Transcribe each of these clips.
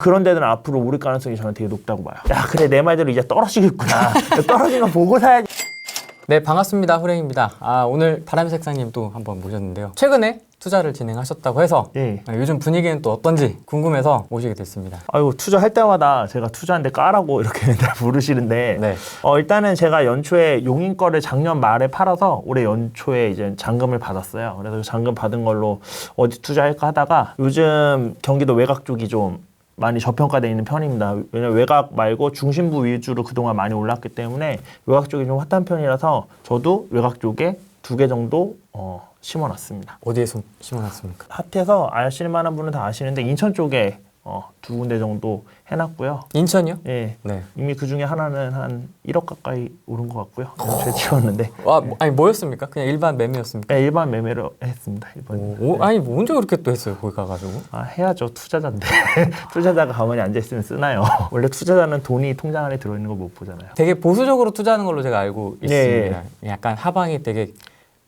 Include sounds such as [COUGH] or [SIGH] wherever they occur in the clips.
그런 데는 앞으로 오를 가능성이 저는 되게 높다고 봐요. 야, 그래, 내 말대로 이제 떨어지겠구나. [LAUGHS] 떨어진 거 보고 사야지. 네, 반갑습니다. 후랭입니다. 아, 오늘 바람색상님 또 한번 모셨는데요. 최근에 투자를 진행하셨다고 해서 예. 아, 요즘 분위기는 또 어떤지 궁금해서 모시게 됐습니다. 아이고, 투자할 때마다 제가 투자한데 까라고 이렇게 [LAUGHS] 맨날 부르시는데. 네. 어, 일단은 제가 연초에 용인 거를 작년 말에 팔아서 올해 연초에 이제 잔금을 받았어요. 그래서 그 잔금 받은 걸로 어디 투자할까 하다가 요즘 경기도 외곽 쪽이 좀 많이 저평가되어 있는 편입니다. 왜냐면 외곽 말고 중심부 위주로 그동안 많이 올랐기 때문에 외곽 쪽이 좀 핫한 편이라서 저도 외곽 쪽에 두 개 정도 어, 심어놨습니다. 어디에 심- 심어놨습니까? 핫해서 아실 만한 분은 다 아시는데 인천 쪽에 어, 두 군데 정도 해놨고요. 인천이요? 예, 네. 이미 그 중에 하나는 한 1억 가까이 오른 것 같고요. 제가 튀었는데 와, 뭐- 아니 뭐였습니까? 그냥 일반 매매였습니까? 네, 일반 매매로 했습니다. 일반. 오, 오, 아니 뭐 언제 그렇게 또 했어요? 거기 가가지고. 아 해야죠 투자자인데 [LAUGHS] 투자자가 가만히 앉아 있으면 쓰나요? [LAUGHS] 원래 투자자는 돈이 통장 안에 들어있는 거 못 보잖아요. 되게 보수적으로 투자하는 걸로 제가 알고 예, 있습니다. 약간 하방이 되게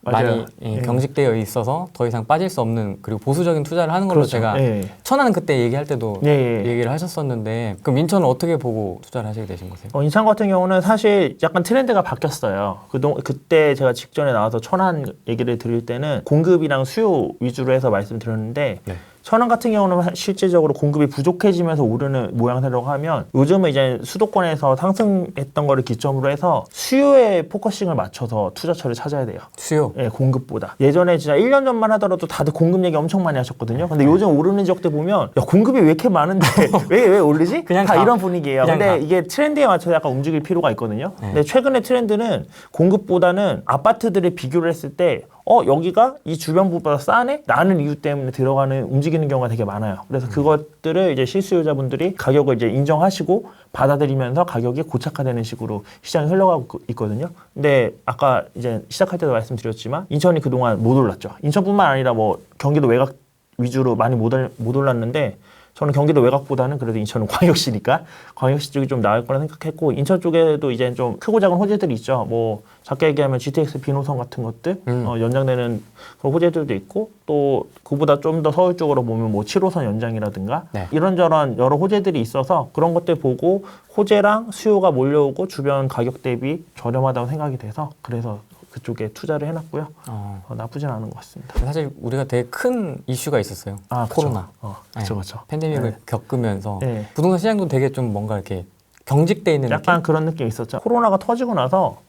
맞아요. 많이 예, 예. 경직되어 있어서 더 이상 빠질 수 없는 그리고 보수적인 투자를 하는 걸로 제가 예. 천안은 그때 얘기할 때도 예, 예. 얘기를 하셨었는데 그럼 인천은 어떻게 보고 투자를 하시게 되신 거세요? 어, 인천 같은 경우는 사실 약간 트렌드가 바뀌었어요. 그동 그때 제가 직전에 나와서 천안 얘기를 드릴 때는 공급이랑 수요 위주로 해서 말씀드렸는데 네. 천안 같은 경우는 실질적으로 공급이 부족해지면서 오르는 모양새라고 하면 요즘은 이제 수도권에서 상승했던 거를 기점으로 해서 수요에 포커싱을 맞춰서 투자처를 찾아야 돼요. 수요. 예, 공급보다. 예전에 진짜 1년 전만 하더라도 다들 공급 얘기 엄청 많이 하셨거든요. 근데 네. 요즘 오르는 지역들 보면 야, 공급이 왜 이렇게 많은데 [LAUGHS] 왜, 왜 오르지? 그냥 다 가. 이런 분위기예요. 근데 가. 이게 트렌드에 맞춰서 약간 움직일 필요가 있거든요. 네. 근데 최근의 트렌드는 공급보다는 아파트들을 비교를 했을 때 어, 여기가 이 주변부보다 싸네? 라는 이유 때문에 들어가는, 움직이는 경우가 되게 많아요. 그래서 그것들을 이제 실수요자분들이 가격을 이제 인정하시고 받아들이면서 가격이 고착화되는 식으로 시장이 흘러가고 있거든요. 근데 아까 이제 시작할 때도 말씀드렸지만 인천이 그동안 못 올랐죠. 인천뿐만 아니라 뭐 경기도 외곽 위주로 많이 못, 올- 못 올랐는데 저는 경기도 외곽보다는 그래도 인천은 [LAUGHS] 광역시니까 광역시 쪽이 좀 나을 거라 생각했고 인천 쪽에도 이제 좀 크고 작은 호재들이 있죠. 뭐 작게 얘기하면 GTX 비노선 같은 것들 음. 어, 연장되는 그런 호재들도 있고 또 그보다 좀 더 서울 쪽으로 보면 뭐 7호선 연장이라든가 네. 이런저런 여러 호재들이 있어서 그런 것들 보고 호재랑 수요가 몰려오고 주변 가격 대비 저렴하다고 생각이 돼서 그래서 그쪽에 투자를 해놨고요. 어, 어, 나쁘진 않은 것 같습니다. 사실 우리가 되게 큰 이슈가 있었어요. 아 그쵸. 코로나. 어, 네. 그렇죠, 그렇죠. 팬데믹을 겪으면서 네. 부동산 시장도 되게 좀 뭔가 이렇게 경직돼 있는 약간 그런 느낌이 있었죠. 코로나가 터지고 나서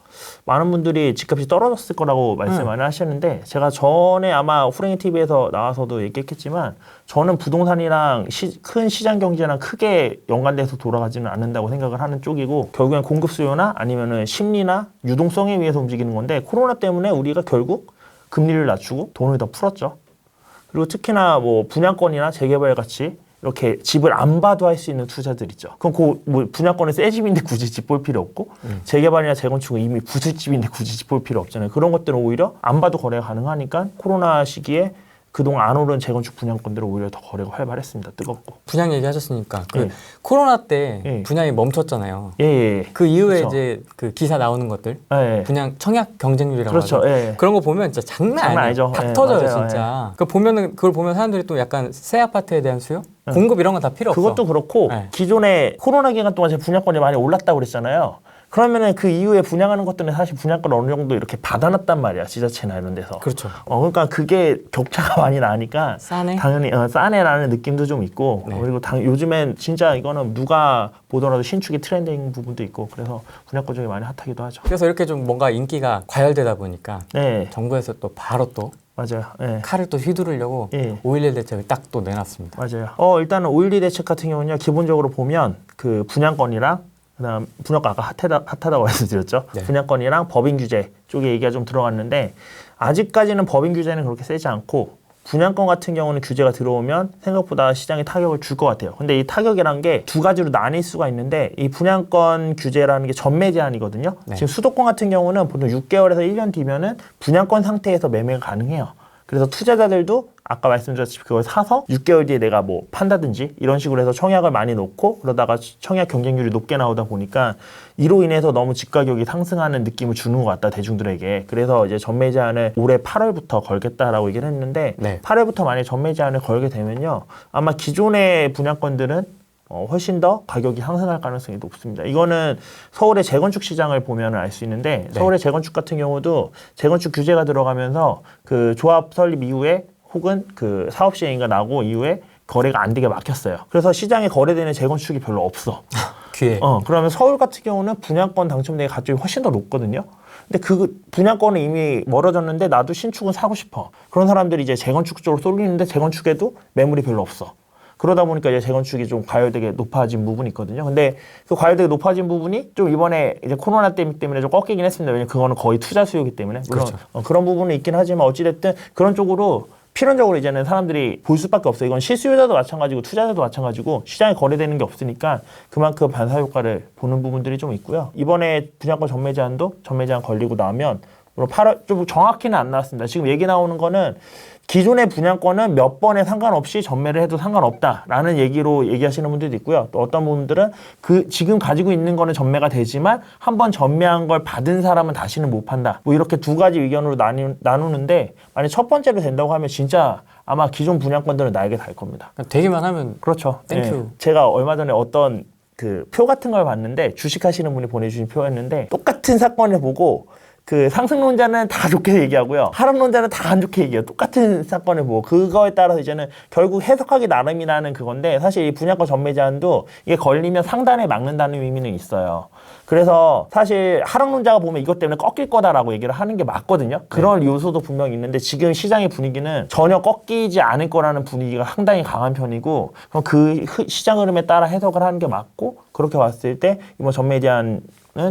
많은 분들이 집값이 떨어졌을 거라고 말씀 음. 많이 하시는데 제가 전에 아마 후랭이 TV에서 나와서도 얘기했겠지만 저는 부동산이랑 시- 큰 시장 경제랑 크게 연관돼서 돌아가지는 않는다고 생각을 하는 쪽이고 결국엔 공급 수요나 아니면은 심리나 유동성에 의해서 움직이는 건데 코로나 때문에 우리가 결국 금리를 낮추고 돈을 더 풀었죠. 그리고 특히나 뭐 분양권이나 재개발 같이 이렇게 집을 안 봐도 할 수 있는 투자들 있죠. 그럼 그 뭐 분양권은 새 집인데 굳이 집 볼 필요 없고 재개발이나 재건축은 이미 부수집인데 굳이 집 볼 필요 없잖아요. 그런 것들은 오히려 안 봐도 거래가 가능하니까 코로나 시기에 그동안 안 오른 재건축 분양권들은 오히려 더 거래가 활발했습니다. 뜨겁고. 분양 얘기하셨으니까 그 예. 코로나 때 예. 분양이 멈췄잖아요. 예, 예. 예. 그 이후에 그쵸. 이제 그 기사 나오는 것들 예, 예. 분양 청약 경쟁률이라고 그렇죠. 하죠. 예. 그런 거 보면 진짜 장난, 장난. 아니죠. 박 예, 터져요, 맞아요. 진짜. 그 보면은 그걸 보면 사람들이 또 약간 새 아파트에 대한 수요, 공급 이런 건 다 필요 없어. 그것도 그렇고 네. 기존에 코로나 기간 동안 제 분양권이 많이 올랐다고 그랬잖아요. 그러면은 그 이후에 분양하는 것들은 사실 분양권 어느 정도 이렇게 받아놨단 말이야 지자체나 이런 데서. 그렇죠. 어 그러니까 그게 격차가 [LAUGHS] 많이 나니까 싸네. 당연히 어, 싸네라는 느낌도 좀 있고 네. 어, 그리고 당, 요즘엔 진짜 이거는 누가 보더라도 신축이 트렌드인 부분도 있고 그래서 분양권 쪽이 많이 핫하기도 하죠. 그래서 이렇게 좀 뭔가 인기가 과열되다 보니까 네 정부에서 또 바로 또 맞아요. 네. 칼을 또 휘두르려고 예. 5.11 대책을 딱 또 내놨습니다. 맞아요. 어 일단은 5.12 대책 같은 경우는요 기본적으로 보면 그 분양권이랑 그다음 분양권 아까 핫하다, 핫하다고 [LAUGHS] 말씀드렸죠. 네. 분양권이랑 법인 규제 쪽에 얘기가 좀 들어갔는데 아직까지는 법인 규제는 그렇게 세지 않고 분양권 같은 경우는 규제가 들어오면 생각보다 시장에 타격을 줄 것 같아요. 근데 이 타격이란 게 두 가지로 나뉠 수가 있는데 이 분양권 규제라는 게 전매 제한이거든요. 네. 지금 수도권 같은 경우는 보통 6개월에서 1년 뒤면은 분양권 상태에서 매매가 가능해요. 그래서 투자자들도 아까 말씀드렸듯이 그걸 사서 6개월 뒤에 내가 뭐 판다든지 이런 식으로 해서 청약을 많이 놓고 그러다가 청약 경쟁률이 높게 나오다 보니까 이로 인해서 너무 집가격이 상승하는 느낌을 주는 것 같다 대중들에게 그래서 이제 전매 제한을 올해 8월부터 걸겠다라고 얘기를 했는데 네. 8월부터 만약 전매 제한을 걸게 되면요 아마 기존의 분양권들은 어, 훨씬 더 가격이 상승할 가능성이 높습니다. 이거는 서울의 재건축 시장을 보면 알 수 있는데 네. 서울의 재건축 같은 경우도 재건축 규제가 들어가면서 그 조합 설립 이후에 혹은 그 사업 시행인가 나고 이후에 거래가 안 되게 막혔어요. 그래서 시장에 거래되는 재건축이 별로 없어. [LAUGHS] 귀에. 어, 그러면 서울 같은 경우는 분양권 당첨되기 가격이 훨씬 더 높거든요. 근데 그 분양권은 이미 멀어졌는데 나도 신축은 사고 싶어. 그런 사람들이 이제 재건축 쪽으로 쏠리는데 재건축에도 매물이 별로 없어. 그러다 보니까 이제 재건축이 좀 과열되게 높아진 부분이 있거든요. 근데 그 과열되게 높아진 부분이 좀 이번에 이제 코로나 때문에 좀 꺾이긴 했습니다. 왜냐면 그거는 거의 투자 수요이기 때문에. 물론 그렇죠. 어, 그런 부분은 있긴 하지만 어찌됐든 그런 쪽으로 필연적으로 이제는 사람들이 볼 수밖에 없어요. 이건 실수요자도 마찬가지고 투자자도 마찬가지고 시장에 거래되는 게 없으니까 그만큼 반사 효과를 보는 부분들이 좀 있고요. 이번에 분양권 전매 제한도 전매 제한 걸리고 나면 물론 8월 좀 정확히는 안 나왔습니다. 지금 얘기 나오는 거는 기존의 분양권은 몇 번에 상관없이 전매를 해도 상관없다라는 얘기로 얘기하시는 분들도 있고요. 또 어떤 분들은 그 지금 가지고 있는 거는 전매가 되지만 한 번 전매한 걸 받은 사람은 다시는 못 판다. 뭐 이렇게 두 가지 의견으로 나누, 나누는데 만약 첫 번째로 된다고 하면 진짜 아마 기존 분양권들은 나에게 달 겁니다. 되기만 하면 그렇죠. 땡큐. 예. 제가 얼마 전에 어떤 그 표 같은 걸 봤는데 주식하시는 분이 보내주신 표였는데 똑같은 사건을 보고 그 상승론자는 다 좋게 얘기하고요. 하락론자는 다 안 좋게 얘기해요. 똑같은 사건을 보고 그거에 따라서 이제는 결국 해석하기 나름이라는 그건데 사실 이 분양권 전매 제한도 이게 걸리면 상단에 막는다는 의미는 있어요. 그래서 사실 하락론자가 보면 이것 때문에 꺾일 거다라고 얘기를 하는 게 맞거든요. 그런 요소도 분명히 있는데 지금 시장의 분위기는 전혀 꺾이지 않을 거라는 분위기가 상당히 강한 편이고 그럼 그 흐- 시장 흐름에 따라 해석을 하는 게 맞고 그렇게 봤을 때 이번 전매 제한은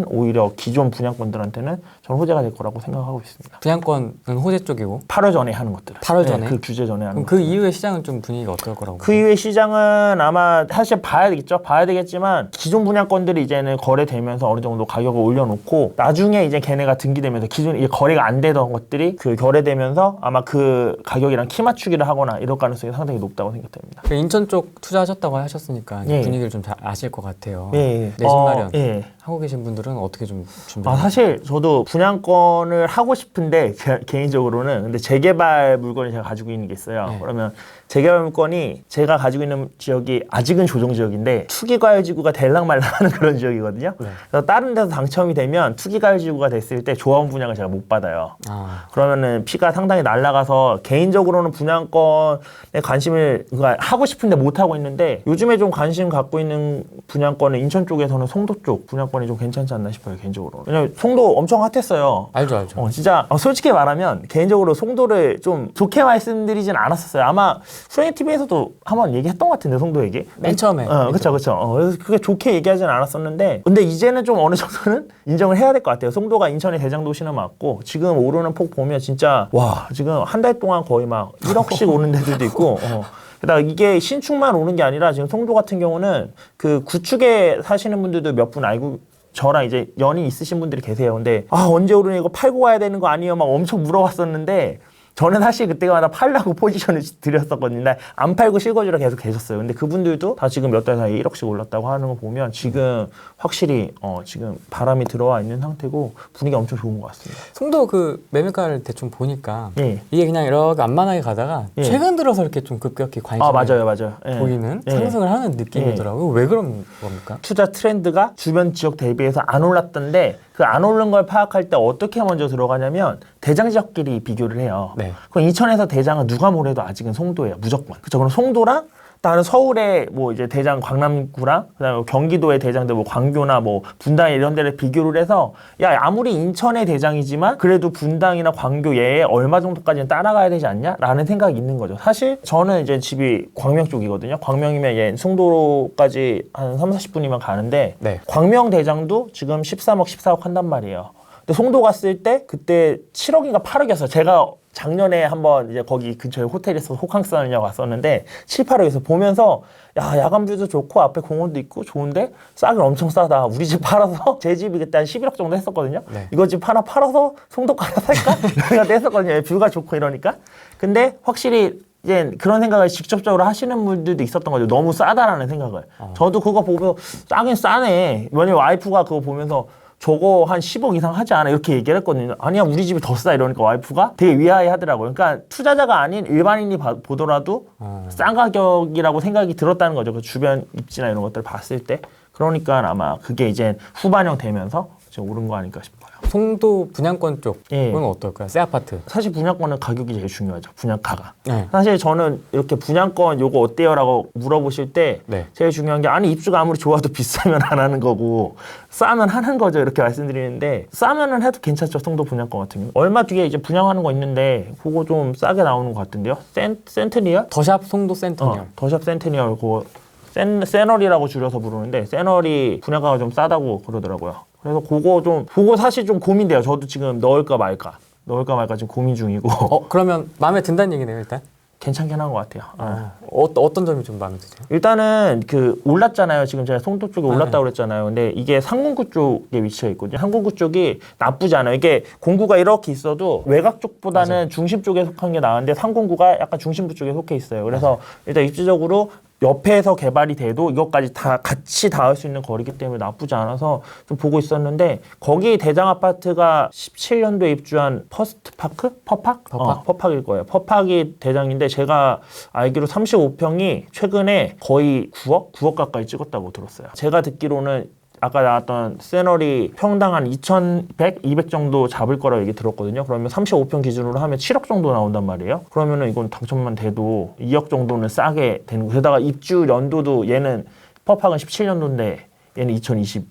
오히려 기존 분양권들한테는 저는 호재가 될 거라고 생각하고 있습니다. 분양권은 호재 쪽이고 8월 전에 하는 것들은 8월 전에? 그 규제 전에 하는 그럼 것. 그 이후의 시장은 좀 분위기가 어떨 거라고? 그 이후의 시장은 아마 사실 봐야 되겠죠. 봐야 되겠지만 기존 분양권들이 이제는 거래되면서 어느 정도 가격을 올려놓고 나중에 이제 걔네가 등기되면서 기존 이게 거래가 안 되던 것들이 그 거래되면서 아마 그 가격이랑 키 맞추기를 하거나 이럴 가능성이 상당히 높다고 생각됩니다. 그 인천 쪽 투자하셨다고 하셨으니까 예. 분위기를 좀 잘 아실 것 같아요. 예, 예. 내집 어, 마련 예. 하고 계신 분들은 어떻게 좀 준비? 아 사실 저도 분양 권을 하고 싶은데 제- [LAUGHS] 개인적으로는 근데 재개발 물건을 제가 가지고 있는 게 있어요. 네. 그러면 재개발 물건이 제가 가지고 있는 지역이 아직은 조정 지역인데 투기 과열 지구가 될랑말랑하는 그런 지역이거든요. 네. 그래서 다른 데서 당첨이 되면 투기 과열 지구가 됐을 때 조합원 분양을 제가 못 받아요. 아, 그러면은 피가 상당히 날라가서 개인적으로는 분양권에 관심을 그러니까 하고 싶은데 못 하고 있는데 요즘에 좀 관심 갖고 있는 분양권은 인천 쪽에서는 송도 쪽 분양권이 좀 괜찮지 않나 싶어요 개인적으로. 왜냐면 송도 엄청 핫했어요. 알죠, 알죠. 어, 진짜 어, 솔직히 말하면 개인적으로 송도를 좀 좋게 말씀드리진 않았었어요. 아마 프레임 TV에서도 한번 얘기했던 것 같은데 송도 얘기. 맨 처음에. 어, 그렇죠, 그렇죠. 어, 그래서 그게 좋게 얘기하진 않았었는데, 근데 이제는 좀 어느 정도는 [LAUGHS] 인정을 해야 될 것 같아요. 송도가 인천의 대장 도시는 맞고, 지금 오르는 폭 보면 진짜 와, 지금 한 달 동안 거의 막 1억씩 [LAUGHS] 오는 데들도 있고. 어. 게다가 이게 신축만 오는 게 아니라 지금 송도 같은 경우는 그 구축에 사시는 분들도 몇 분 알고 저랑 이제 연이 있으신 분들이 계세요. 근데 아 언제 오르냐 이거 팔고 가야 되는 거 아니에요? 막 엄청 물어봤었는데 저는 사실 그때마다 팔라고 [LAUGHS] 포지션을 드렸었거든요. 안 팔고 실거주로 계속 계셨어요. 근데 그분들도 다 지금 몇 달 사이에 1억씩 올랐다고 하는 거 보면 지금 확실히 어 지금 바람이 들어와 있는 상태고 분위기 엄청 좋은 것 같습니다. 송도 그 매매가를 대충 보니까 예. 이게 그냥 이렇게 안만하게 가다가 예. 최근 들어서 이렇게 좀 급격히 관심이 아 맞아요, 맞아요. 예. 보이는 예. 상승을 하는 느낌이더라고요. 왜 그런 겁니까? 투자 트렌드가 주변 지역 대비해서 안 올랐던데 그 안 오른 걸 파악할 때 어떻게 먼저 들어가냐면 대장 지역끼리 비교를 해요. 네. 그럼 인천에서 대장은 누가 뭐래도 아직은 송도예요. 무조건. 그죠? 그럼 송도랑 다른 서울의 뭐 이제 대장 광남구랑 그다음에 경기도의 대장들 뭐 광교나 뭐 분당 이런 데를 비교를 해서 야 아무리 인천의 대장이지만 그래도 분당이나 광교 얘에 얼마 정도까지는 따라가야 되지 않냐라는 생각이 있는 거죠. 사실 저는 이제 집이 광명 쪽이거든요. 광명이면 얘 송도까지 한 3, 40분이면 가는데 네. 광명 대장도 지금 13억, 14억 한단 말이에요. 근데 송도 갔을 때 그때 7억인가 8억이었어요. 제가 작년에 한번 이제 거기 근처에 호텔에서 호캉스 하느냐고 갔었는데 7, 8억에서 보면서 야 야간 뷰도 좋고 앞에 공원도 있고 좋은데 싸긴 엄청 싸다. 우리 집 팔아서 [LAUGHS] 제 집이 그때 한 11억 정도 했었거든요. 네. 이거 집 하나 팔아서 송도까지 살까? [LAUGHS] 이런 생각도 했었거든요. 뷰가 좋고 이러니까. 근데 확실히 이제 그런 생각을 직접적으로 하시는 분들도 있었던 거죠. 너무 싸다라는 생각을. 저도 그거 보면서 싸긴 싸네. 왜냐면 와이프가 그거 보면서 저거 한 10억 이상 하지 않아 이렇게 얘기를 했거든요. 아니야 우리 집이 더 싸 이러니까 와이프가 되게 위하해 하더라고요. 그러니까 투자자가 아닌 일반인이 봐- 보더라도 어. 싼 가격이라고 생각이 들었다는 거죠. 그 주변 입지나 이런 것들을 봤을 때. 그러니까 아마 그게 이제 후반형 되면서 오른 거 아닐까 싶어요. 송도 분양권 쪽은 예. 어떨까요? 새 아파트. 사실 분양권은 가격이 제일 중요하죠. 분양가가. 네. 사실 저는 이렇게 분양권 요거 어때요라고 물어보실 때 네. 제일 중요한 게 아니 입주가 아무리 좋아도 [LAUGHS] 비싸면 안 하는 거고 싸면 하는 거죠 이렇게 말씀드리는데 싸면은 해도 괜찮죠 송도 분양권 같은 경우 얼마 뒤에 이제 분양하는 거 있는데 그거 좀 싸게 나오는 것 같은데요 센 센트리얼 더샵 송도 센터니얼. 어, 더샵 센트리얼 그거 센 세널이라고 줄여서 부르는데 세널이 분양가가 좀 싸다고 그러더라고요 그래서 그거 좀 그거 사실 좀 고민돼요 저도 지금 넣을까 말까 넣을까 말까 지금 고민 중이고 어 그러면 마음에 든다는 얘기네요 일단. 괜찮긴 한 것 같아요 어. 어, 어떤 점이 좀 마음에 드세요? 일단은 그 올랐잖아요. 지금 제가 송도 쪽에 올랐다고 그랬잖아요. 근데 이게 상공구 쪽에 위치해 있거든요. 상공구 쪽이 나쁘지 않아요. 이게 공구가 이렇게 있어도 외곽 쪽보다는 중심 쪽에 속한 게 나은데 상공구가 약간 중심부 쪽에 속해 있어요. 그래서 일단 입지적으로 옆에서 개발이 돼도 이것까지 다 같이 닿을 수 있는 거리기 때문에 나쁘지 않아서 좀 보고 있었는데 거기 대장 아파트가 17년도에 입주한 퍼스트 파크? 퍼팍? 퍼팍? 어, 퍼팍일 거예요. 퍼팍이 대장인데 제가 알기로 35평이 최근에 거의 9억? 9억 가까이 찍었다고 들었어요. 제가 듣기로는 아까 나왔던 세너리 평당 한 2,100, 200 정도 잡을 거라고 얘기 들었거든요. 그러면 35평 기준으로 하면 7억 정도 나온단 말이에요. 그러면은 이건 당첨만 돼도 2억 정도는 싸게 되는 거. 게다가 입주 연도도 얘는 퍼팍은 17년도인데 얘는 2020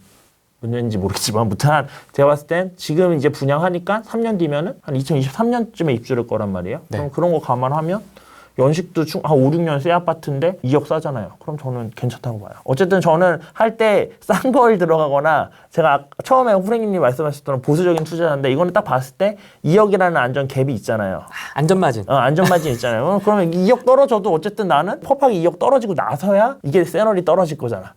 몇 년인지 모르겠지만 무튼 한 제가 봤을 땐 지금 이제 분양하니까 3년 뒤면은 한 2023년쯤에 입주를 거란 말이에요. 네. 그럼 그런 거 감안하면 연식도 충, 한 5, 6년 새 아파트인데 2억 싸잖아요. 그럼 저는 괜찮다고 봐요. 어쨌든 저는 할 때싼걸 들어가거나 제가 아- 처음에 후랭이님 말씀하셨던 보수적인 투자자인데 이거는 딱 봤을 때 2억이라는 안전 갭이 있잖아요. 안전마진. 어, 안전마진 있잖아요. 어, 그러면 2억 떨어져도 어쨌든 나는 퍼팍이 2억 떨어지고 나서야 이게 세널이 떨어질 거잖아.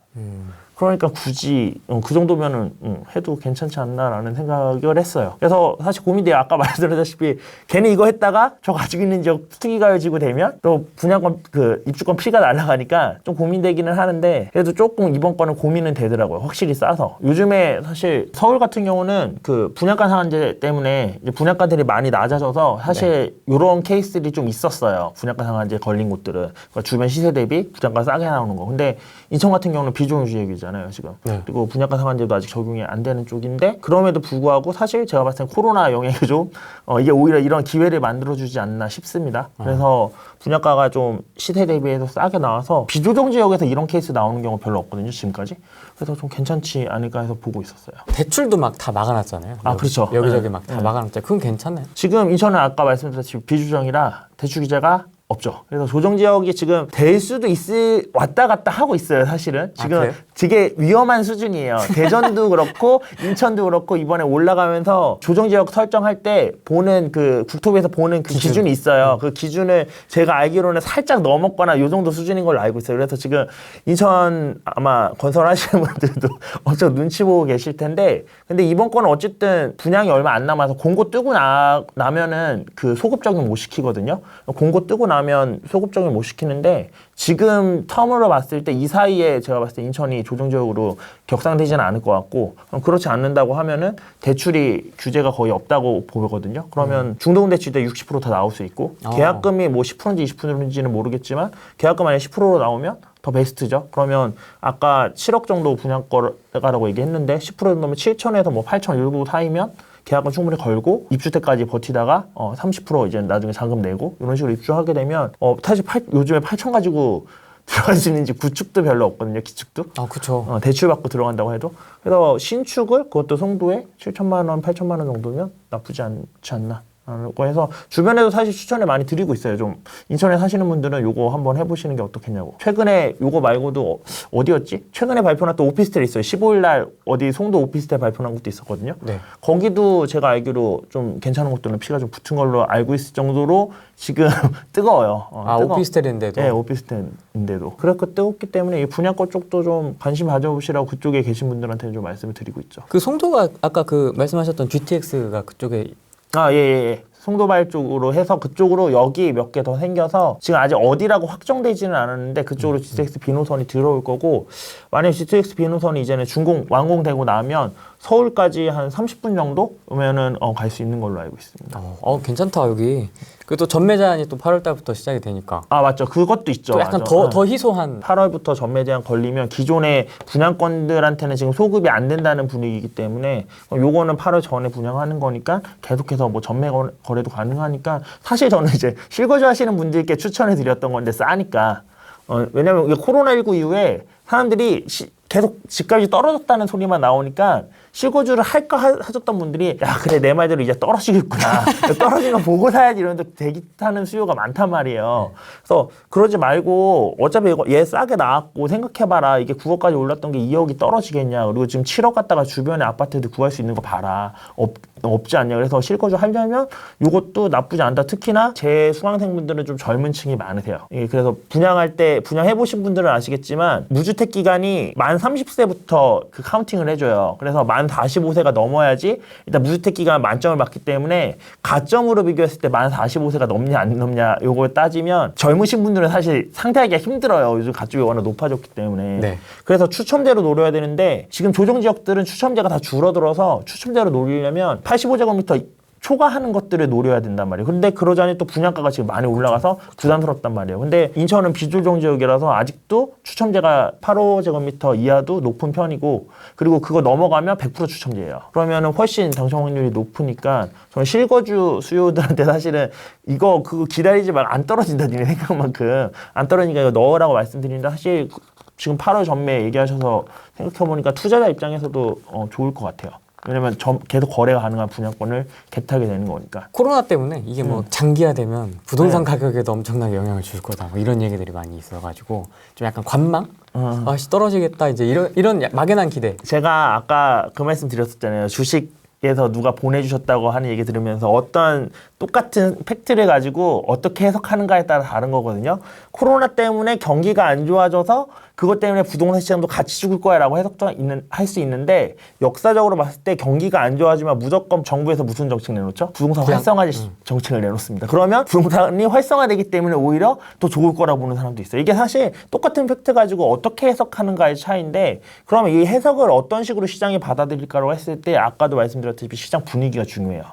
그러니까 굳이 어, 그 정도면은 음, 해도 괜찮지 않나라는 생각을 했어요. 그래서 사실 고민돼요. 아까 [LAUGHS] 말씀드렸다시피 괜히 이거 했다가 저 가지고 있는 지역 투기가요지구 되면 또 분양권 그 입주권 피가 날아가니까 좀 고민되기는 하는데 그래도 조금 이번 거는 고민은 되더라고요. 확실히 싸서 요즘에 사실 서울 같은 경우는 그 분양가 상한제 때문에 이제 분양가들이 많이 낮아져서 사실 이런 케이스들이 좀 있었어요. 분양가 상한제 걸린 곳들은 그러니까 주변 시세 대비 분양가 싸게 나오는 거. 근데 인천 같은 경우는 비종유지역이 잖아요 지금. 네. 그리고 분양가 상한제도 아직 적용이 안 되는 쪽인데 그럼에도 불구하고 사실 제가 봤을 땐 코로나 영향이 [LAUGHS] 좀 어, 이게 오히려 이런 기회를 만들어주지 않나 싶습니다. 그래서 분양가가 좀 시세 대비해서 싸게 나와서 비조정 지역에서 이런 케이스 나오는 경우 별로 없거든요 지금까지. 그래서 좀 괜찮지 않을까 해서 보고 있었어요. 대출도 막 다 막아놨잖아요. 아, 여기- 그렇죠. 여기저기 네. 막다 막아놨잖아요. 그건 괜찮나요? 지금 인천은 아까 말씀드렸듯이 비조정이라 대출 규제가 없죠. 그래서 조정 지역이 지금 될 수도 있을 왔다 갔다 하고 있어요. 사실은 지금 그래요? 되게 위험한 수준이에요. 대전도 [LAUGHS] 그렇고 인천도 그렇고 이번에 올라가면서 조정 지역 설정할 때 보는 그 국토부에서 보는 그 기준. 이 있어요. 그 기준을 제가 알기로는 살짝 넘었거나 요 정도 수준인 걸로 알고 있어요. 그래서 지금 인천 아마 건설하시는 [LAUGHS] 분들도 엄청 눈치 보고 계실 텐데 근데 이번 건은 어쨌든 분양이 얼마 안 남아서 공고 뜨고 나, 나면은 그 소급 적용 못 시키거든요. 공고 뜨고 나면 소급 적용 못 시키는데 지금 텀으로 봤을 때 이 사이에 제가 봤을 때 인천이 조정지역으로 격상되지는 않을 것 같고 그렇지 않는다고 하면은 대출이 규제가 거의 없다고 보거든요. 그러면 중도금 대출때 60%다 나올 수 있고 어. 계약금이 뭐 10%인지 20%인지는 모르겠지만 계약금 안에 10%로 나오면 더 베스트죠. 그러면 아까 7억 정도 분양가라고 얘기했는데 10% 정도면 7천에서 뭐 8천 일부 사이면 계약금 충분히 걸고 입주 때까지 버티다가 어, 30% 이제 나중에 잔금 내고 이런 식으로 입주하게 되면 어, 사실 팔- 요즘에 8천 가지고 [LAUGHS] 들어갈 수 있는지 구축도 별로 없거든요. 기축도. 아 그렇죠. 어, 대출 받고 들어간다고 해도 그래서 신축을 그것도 송도에 7천만 원, 8천만 원 정도면 나쁘지 않지 않나. 라고 해서 주변에도 사실 추천을 많이 드리고 있어요. 좀 인천에 사시는 분들은 요거 한번 해보시는 게 어떻겠냐고. 최근에 요거 말고도 어, 어디였지? 최근에 발표한 또 오피스텔 있어요. 15일 날 어디 송도 오피스텔 발표한 것도 있었거든요. 네. 거기도 제가 알기로 좀 괜찮은 것들은 피가 좀 붙은 걸로 알고 있을 정도로 지금 [LAUGHS] 뜨거워요. 어, 아 뜨거- 오피스텔인데도. 네, 오피스텔인데도. 그렇고 뜨겁기 때문에 이 분양권 쪽도 좀 관심 가져보시라고 그쪽에 계신 분들한테 좀 말씀을 드리고 있죠. 그 송도가 아까 그 말씀하셨던 GTX가 그쪽에 아, 예, 예, 예. 송도발 쪽으로 해서 그쪽으로 여기 몇 개 더 생겨서 지금 아직 어디라고 확정되지는 않았는데 그쪽으로 GTX 비노선이 들어올 거고 만약 GTX 비노선이 이제는 준공 완공되고 나면 서울까지 한 30분 정도 오면은 어, 갈 수 있는 걸로 알고 있습니다. 어, 어, 괜찮다 여기. 그리고 또 전매제한이 또 8월 달부터 시작이 되니까 아 맞죠. 그것도 있죠. 좀 약간 맞아. 더 응. 더 희소한 8월부터 전매 제한 걸리면 기존의 분양권들한테는 지금 소급이 안 된다는 분위기이기 때문에 어, 요거는 8월 전에 분양하는 거니까 계속해서 뭐 전매 거- 거래도 가능하니까 사실 저는 이제 실거주 하시는 분들께 추천해 드렸던 건데 싸니까 어, 왜냐면 이게 코로나 19 이후에 사람들이 시- 계속 집값이 떨어졌다는 소리만 나오니까 실거주를 할까 하- 하셨던 분들이 야 그래 내 말대로 이제 떨어지겠구나. [LAUGHS] 떨어진 거 보고 사야지 이러면서 대기 타는 수요가 많단 말이에요. 그래서 그러지 말고 어차피 이거 얘 싸게 나왔고 생각해봐라. 이게 9억까지 올랐던 게 2억이 떨어지겠냐. 그리고 지금 7억 갖다가 주변에 아파트들 구할 수 있는 거 봐라. 없, 없지 않냐. 그래서 실거주 하려면 이것도 나쁘지 않다. 특히나 제 수강생분들은 좀 젊은 층이 많으세요. 예, 그래서 분양할 때 분양해 보신 분들은 아시겠지만 무주택 기간이 만 30세부터 그 카운팅을 해줘요. 그래서 만 45세가 넘어야지 일단 무주택 기간 만점을 받기 때문에 가점으로 비교했을 때 만 45세가 넘냐 안 넘냐 요걸 따지면 젊으신 분들은 사실 상대하기가 힘들어요. 요즘 가점이 워낙 높아졌기 때문에. 네. 그래서 추첨제로 노려야 되는데 지금 조정 지역들은 추첨제가 다 줄어들어서 추첨제로 노리려면 85제곱미터 초과하는 것들을 노려야 된단 말이에요. 근데 그러자니 또 분양가가 지금 많이 올라가서 부담스럽단 말이에요. 근데 인천은 비조정 지역이라서 아직도 추첨제가 8호 제곱미터 이하도 높은 편이고 그리고 그거 넘어가면 100% 추첨제예요. 그러면은 훨씬 당첨 확률이 높으니까 저는 실거주 수요들한테 사실은 이거 그거 기다리지 말 안 떨어진다 니네 생각만큼 안 떨어지니까 이거 넣으라고 말씀드리는데 사실 지금 8월 전매 얘기하셔서 생각해보니까 투자자 입장에서도 어, 좋을 것 같아요. 왜냐면 점- 계속 거래가 가능한 분양권을 개타게 되는 거니까. 코로나 때문에 이게 음. 뭐 장기화되면 부동산 네. 가격에도 엄청나게 영향을 줄 거다 뭐 이런 얘기들이 많이 있어가지고 좀 약간 관망 어. 아씨 떨어지겠다 이제 이런 이런 야- 막연한 기대 제가 아까 그 말씀 드렸었잖아요. 주식 에서 누가 보내주셨다고 하는 얘기 들으면서 어떤 똑같은 팩트를 가지고 어떻게 해석하는가에 따라 다른 거거든요. 코로나 때문에 경기가 안 좋아져서 그것 때문에 부동산 시장도 같이 죽을 거야라고 해석도 있는 할 수 있는데 역사적으로 봤을 때 경기가 안 좋아지면 무조건 정부에서 무슨 정책 내놓죠? 부동산 활성화 정책을 내놓습니다. 그러면 부동산이 활성화되기 때문에 오히려 더 좋을 거라고 보는 사람도 있어요. 이게 사실 똑같은 팩트 가지고 어떻게 해석하는가의 차이인데 그러면 이 해석을 어떤 식으로 시장이 받아들일까라고 했을 때 아까도 말씀드렸듯이 시장 분위기가 중요해요.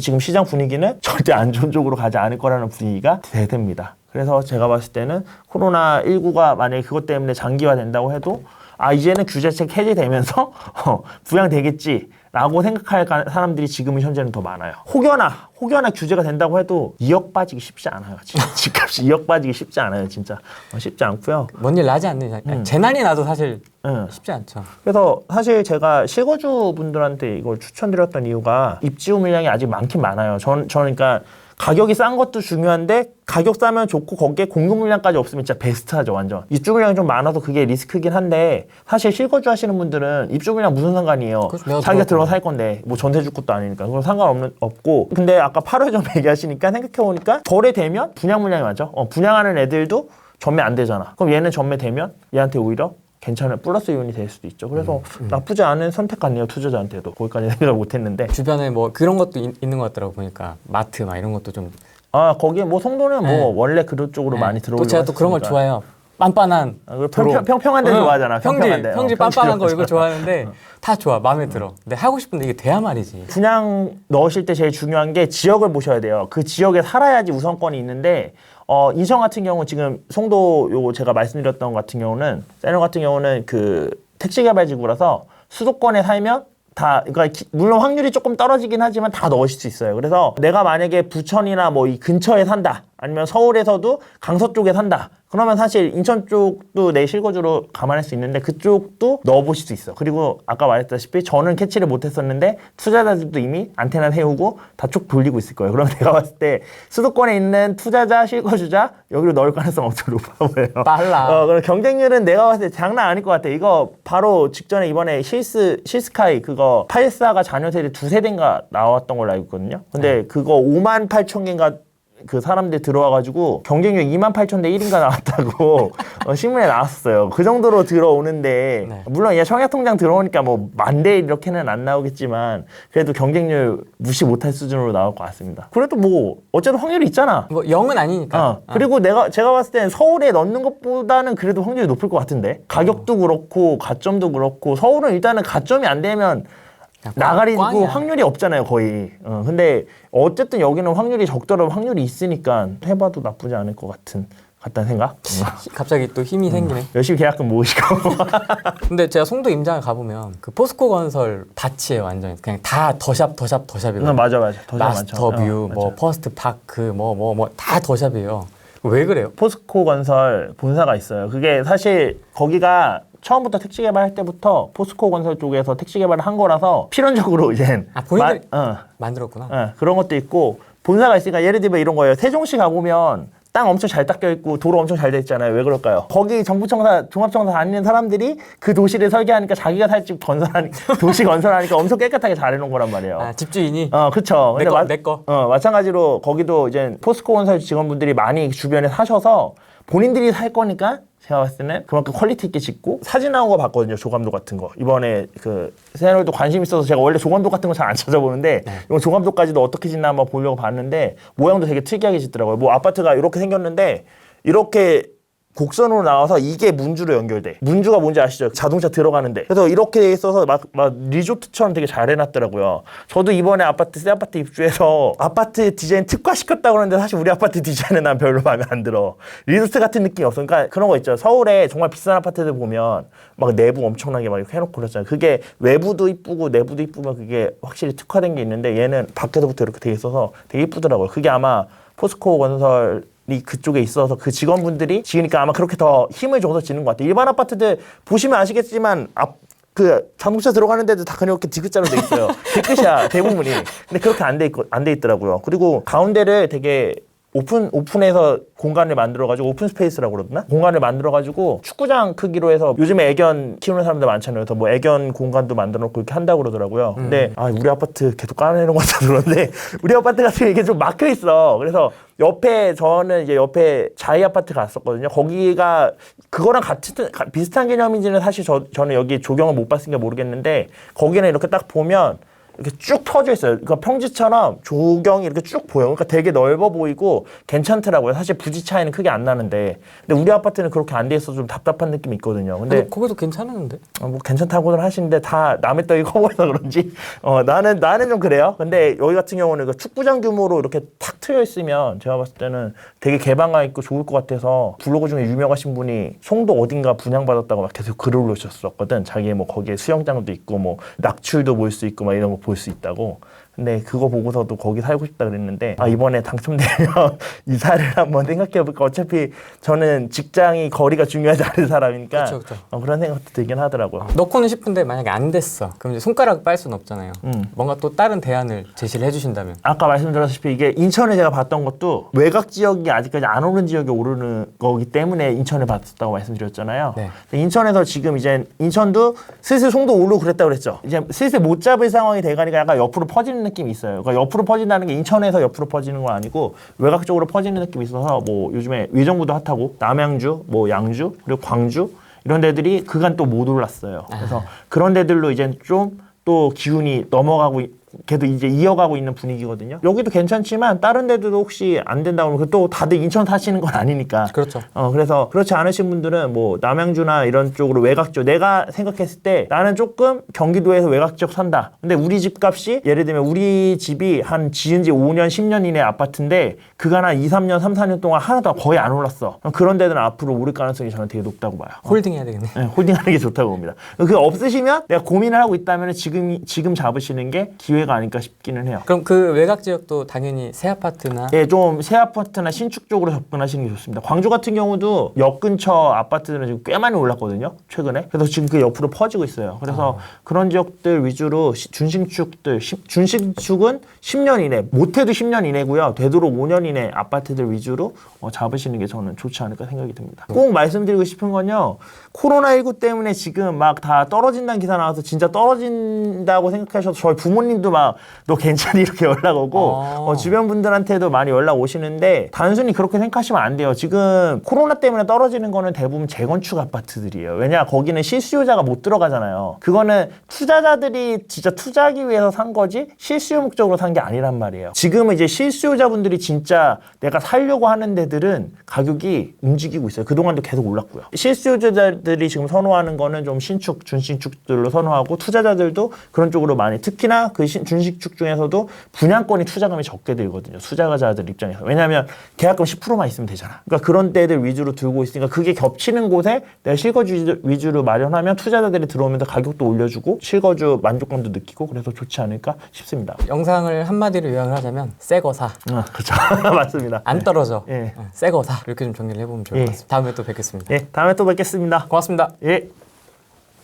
지금 시장 분위기는 [LAUGHS] 절대 안 좋은 쪽으로 가지 않을 거라는 분위기가 대듭니다. 그래서 제가 봤을 때는 코로나19가 만약에 그것 때문에 장기화된다고 해도 아 이제는 규제책 해제되면서 [LAUGHS] 어, 부양되겠지 라고 생각할 가- 사람들이 지금은 현재는 더 많아요 혹여나 혹여나 규제가 된다고 해도 2억 빠지기 쉽지 않아요 [LAUGHS] 집값이 2억 빠지기 쉽지 않아요 진짜 어, 쉽지 않고요 뭔 일 나지 않는 음. 재난이 나도 사실 응. 쉽지 않죠 그래서 사실 제가 실거주 분들한테 이걸 추천드렸던 이유가 입지우 물량이 아직 많긴 많아요. 전, 저는 그러니까 가격이 싼 것도 중요한데 가격 싸면 좋고 거기에 공급 물량까지 없으면 진짜 베스트하죠 완전. 입주 물량이 좀 많아서 그게 리스크긴 한데 사실 실거주 하시는 분들은 입주 물량 무슨 상관이에요. 자기가 들어서 살 건데 뭐 전세 줄 것도 아니니까 그건 상관없는 없고 근데 아까 8월 전 [LAUGHS] 얘기하시니까 생각해 보니까 거래되면 분양 물량이 많죠. 어, 분양하는 애들도 전매 안 되잖아. 그럼 얘는 전매되면 얘한테 오히려 괜찮은 플러스 요인이 될 수도 있죠. 그래서 음, 나쁘지 않은 선택 같네요. 투자자한테도 거기까지 [LAUGHS] 생각을 못했는데 주변에 뭐 그런 것도 있, 는것 같더라고 보니까 마트 막 이런 것도 좀 아 거기에 뭐 송도는 뭐 네. 원래 그런 쪽으로 많이 네. 들어오고 또 제가 또 그런 걸 좋아해요 빤빤한 아, 그리고 도로. 평평, 평평한 데 응. 좋아하잖아. 평지 평평한 데. 어, 평지 빤빤한 거. 이거 좋아하는데 다 좋아 마음에 들어 근데 하고 싶은데 이게 돼야 말이지 분양 넣으실 때 제일 중요한 게 지역을 보셔야 돼요. 그 지역에 살아야지 우선권이 있는데 어, 인천 같은 경우 지금 송도 요 제가 말씀드렸던 것 같은 경우는 세너 같은 경우는 그 택지개발지구라서 수도권에 살면 다 그러니까 기- 물론 확률이 조금 떨어지긴 하지만 다 넣으실 수 있어요. 그래서 내가 만약에 부천이나 뭐 이 근처에 산다 아니면 서울에서도 강서 쪽에 산다. 그러면 사실 인천 쪽도 내 실거주로 감안할 수 있는데 그쪽도 넣어보실 수 있어. 그리고 아까 말했다시피 저는 캐치를 못했었는데 투자자들도 이미 안테나 세우고 다 쭉 돌리고 있을 거예요. 그럼 [LAUGHS] 내가 봤을 때 수도권에 있는 투자자, 실거주자 여기로 넣을 가능성 엄청 높아 보여요. 빨라. 어, 그럼 경쟁률은 내가 봤을 때 장난 아닐 것 같아. 이거 바로 직전에 이번에 실스 실스카이 그거 84가 자녀 세대 두 세대인가 나왔던 걸로 알고 있거든요. 근데 그거 5만 8천 개인가 그 사람들 들어와가지고 경쟁률 2만 8천 대 1인가 나왔다고 [LAUGHS] 어, 신문에 나왔어요. 그 정도로 들어오는데 네. 물론 얘 청약통장 들어오니까 뭐 만 대 이렇게는 안 나오겠지만 그래도 경쟁률 무시 못할 수준으로 나올 것 같습니다. 그래도 뭐 어쨌든 확률이 있잖아. 뭐 0은 아니니까 어, 그리고 내가 제가 봤을 땐 서울에 넣는 것보다는 그래도 확률이 높을 것 같은데 가격도 그렇고 가점도 그렇고 서울은 일단은 가점이 안 되면 나가리고 꽝이야. 확률이 없잖아요 거의. 어, 근데 어쨌든 여기는 확률이 적더라도 확률이 있으니까 해봐도 나쁘지 않을 것 같은 같다는 생각. 음. [LAUGHS] 갑자기 또 힘이 생기네. 열심히 계약금 모으시고. [LAUGHS] 근데 제가 송도 임장을 가보면 그 포스코 건설 밭이에요 완전히 그냥 다 더샵 더샵 더샵이고 응, 맞아 맞아. 더 마스터 많죠. 뷰, 어, 뭐. 퍼스트 파크, 뭐 뭐 뭐 다 더샵이에요. 왜 그래요? 포스코 건설 본사가 있어요. 그게 사실 거기가 처음부터 택지 개발할 때부터 포스코 건설 쪽에서 택지 개발을 한 거라서 필연적으로 이제 아, 본인들이- 어, 만들었구나. 어, 그런 것도 있고 본사가 있으니까 예를 들면 이런 거예요. 세종시 가보면 땅 엄청 잘 닦여 있고 도로 엄청 잘 돼 있잖아요. 왜 그럴까요? 거기 정부청사, 종합청사 다니는 사람들이 그 도시를 설계하니까 자기가 살 집 건설하니까 [LAUGHS] 도시 건설하니까 엄청 깨끗하게 잘 해놓은 거란 말이에요. 아 집주인이 어, 그쵸. 내 거, 마- 내 거. 어, 마찬가지로 거기도 이제 포스코 건설 직원분들이 많이 주변에 사셔서 본인들이 살 거니까 제가 봤을 때는 그만큼 퀄리티 있게 짓고 사진 나온 거 봤거든요. 조감도 같은 거. 이번에 그 세널도 관심 있어서 제가 원래 조감도 같은 거 잘 안 찾아보는데 이번 조감도까지도 어떻게 짓나 한번 보려고 봤는데 모양도 되게 특이하게 짓더라고요. 뭐 아파트가 이렇게 생겼는데 이렇게 곡선으로 나와서 이게 문주로 연결돼. 문주가 뭔지 아시죠? 자동차 들어가는데. 그래서 이렇게 돼 있어서 막, 막 리조트처럼 되게 잘 해놨더라고요. 저도 이번에 아파트, 새 아파트 입주해서 아파트 디자인 특화시켰다고 그러는데 사실 우리 아파트 디자인은 난 별로 마음에 안 들어. 리조트 같은 느낌이 없어. 그러니까 그런 거 있죠. 서울에 정말 비싼 아파트들 보면 막 내부 엄청나게 막 이렇게 해놓고 그랬잖아요. 그게 외부도 이쁘고 내부도 이쁘면 그게 확실히 특화된 게 있는데 얘는 밖에서부터 이렇게 돼 있어서 되게 이쁘더라고요. 그게 아마 포스코 건설 이 그쪽에 있어서 그 직원분들이 지으니까 아마 그렇게 더 힘을 줘서 지는 것 같아요. 일반 아파트들 보시면 아시겠지만 앞 그 자동차 들어가는 데도 다 그냥 이렇게 디귿자로 돼 있어요. [LAUGHS] 뒤끝이야 대부분이. 근데 그렇게 안 돼 있고 안 돼 있더라고요. 그리고 가운데를 되게 오픈 오픈해서 공간을 만들어 가지고 오픈 스페이스라고 그러나 공간을 만들어 가지고 축구장 크기로 해서 요즘에 애견 키우는 사람들 많잖아요. 그래서 뭐 애견 공간도 만들어 놓고 이렇게 한다고 그러더라고요. 근데 아 우리 아파트 계속 까내는 것 같아 [LAUGHS] 그런데 우리 아파트 같은 게 이게 좀 막혀 있어. 그래서 옆에 저는 이제 옆에 자이 아파트 갔었거든요. 거기가 그거랑 같은 가- 비슷한 개념인지는 사실 저 저는 여기 조경을 못 봤으니까 모르겠는데 거기는 이렇게 딱 보면 이렇게 쭉 퍼져 있어요. 그러니까 평지처럼 조경이 이렇게 쭉 보여. 그러니까 되게 넓어 보이고 괜찮더라고요. 사실 부지 차이는 크게 안 나는데. 근데 우리 아파트는 그렇게 안 돼 있어서 좀 답답한 느낌이 있거든요. 근데 거기도 괜찮은데? 어, 뭐 괜찮다고는 하시는데 다 남의 떡이 커 보여서 그런지 [LAUGHS] 어, 나는 나는 좀 그래요. 근데 여기 같은 경우는 그 축구장 규모로 이렇게 탁 트여 있으면 제가 봤을 때는 되게 개방감 있고 좋을 것 같아서 블로그 중에 유명하신 분이 송도 어딘가 분양받았다고 막 계속 글을 올리셨었거든. 자기 뭐 거기에 수영장도 있고 뭐 낙출도 볼 수 있고 막 이런 거볼 수 있다고. 근데 그거 보고서도 거기 살고 싶다 그랬는데 아 이번에 당첨되면 [LAUGHS] 이사를 한번 생각해 볼까 어차피 저는 직장이 거리가 중요하지 않은 사람이니까 그쵸, 그쵸. 어, 그런 생각도 들긴 하더라고요. 넣고는 싶은데 만약에 안 됐어. 그럼 이제 손가락 빨 수는 없잖아요. 음. 뭔가 또 다른 대안을 제시를 해주신다면. 아까 말씀드렸다시피 이게 인천에 제가 봤던 것도 외곽 지역이 아직까지 안 오른 지역에 오르는 거기 때문에 인천에 봤었다고 말씀드렸잖아요. 네. 근데 인천에서 지금 이제 인천도 슬슬 송도 오르고 그랬다고 그랬죠. 이제 슬슬 못 잡을 상황이 돼가니까 약간 옆으로 퍼지는 느낌이 있어요. 그러니까 옆으로 퍼진다는 게 인천에서 옆으로 퍼지는 건 아니고 외곽 쪽으로 퍼지는 느낌이 있어서 뭐 요즘에 의정부도 핫하고 남양주, 뭐 양주 그리고 광주 이런 데들이 그간 또 못 올랐어요. 그래서 그런 데들로 이제 좀 또 기운이 넘어가고 있- 걔도 이제 이어가고 있는 분위기거든요. 여기도 괜찮지만 다른 데도 혹시 안 된다고 하면 또 다들 인천 사시는 건 아니니까. 그렇죠. 어 그래서 그렇지 않으신 분들은 뭐 남양주나 이런 쪽으로 외곽 쪽 내가 생각했을 때 나는 조금 경기도에서 외곽 지역 산다. 근데 우리 집 값이 예를 들면 우리 집이 한 지은 지 5년 10년 이내 아파트인데 그간 한 2, 3년 3, 4년 동안 하나도 거의 안 올랐어. 그런 데는 앞으로 오를 가능성이 저는 되게 높다고 봐요. 홀딩 해야 되겠네. 네, 홀딩 하는 게 좋다고 봅니다. 그 없으시면 내가 고민을 하고 있다면 지금 지금 잡으시는 게 기회 가 아닐까 싶기는 해요. 그럼 그 외곽 지역도 당연히 새 아파트나 예, 좀 새 아파트나 신축 쪽으로 접근하시는 게 좋습니다. 광주 같은 경우도 역 근처 아파트들은 지금 꽤 많이 올랐거든요. 최근에. 그래서 지금 그 옆으로 퍼지고 있어요. 그래서 그런 지역들 위주로 시- 준신축들, 시- 준신축은 10년 이내, 못해도 10년 이내고요. 되도록 5년 이내 아파트들 위주로 어, 잡으시는 게 저는 좋지 않을까 생각이 듭니다. 꼭 말씀드리고 싶은 건요. 코로나19 때문에 지금 막 다 떨어진다는 기사 나와서 진짜 떨어진다고 생각하셔서 저희 부모님도 막 너 괜찮니 이렇게 연락 오고 어. 어, 주변 분들한테도 많이 연락 오시는데 단순히 그렇게 생각하시면 안 돼요. 지금 코로나 때문에 떨어지는 거는 대부분 재건축 아파트들이에요. 왜냐 거기는 실수요자가 못 들어가잖아요. 그거는 투자자들이 진짜 투자하기 위해서 산 거지 실수요 목적으로 산 게 아니란 말이에요. 지금은 이제 실수요자분들이 진짜 내가 살려고 하는 데들은 가격이 움직이고 있어요. 그동안도 계속 올랐고요. 실수요자들이 지금 선호하는 거는 좀 신축, 준신축들로 선호하고 투자자들도 그런 쪽으로 많이 특히나 그 신- 준신축 중에서도 분양권이 투자금이 적게 들거든요. 투자자들 입장에서. 왜냐하면 계약금 10%만 있으면 되잖아. 그러니까 그런 데들 위주로 들고 있으니까 그게 겹치는 곳에 내가 실거주 위주- 위주로 마련하면 투자자들이 들어오면서 가격도 올려주고 실거주 만족감도 느끼고 그래서 좋지 않을까 싶습니다. 영상을 한마디로 요약을 하자면 새거 사. 아, 그렇죠. [LAUGHS] 맞습니다. 안 떨어져. 예. 새거 사. 이렇게 좀 정리를 해보면 좋을 예. 것 같습니다. 다음에 또 뵙겠습니다. 예, 다음에 또 뵙겠습니다. 고맙습니다. 예.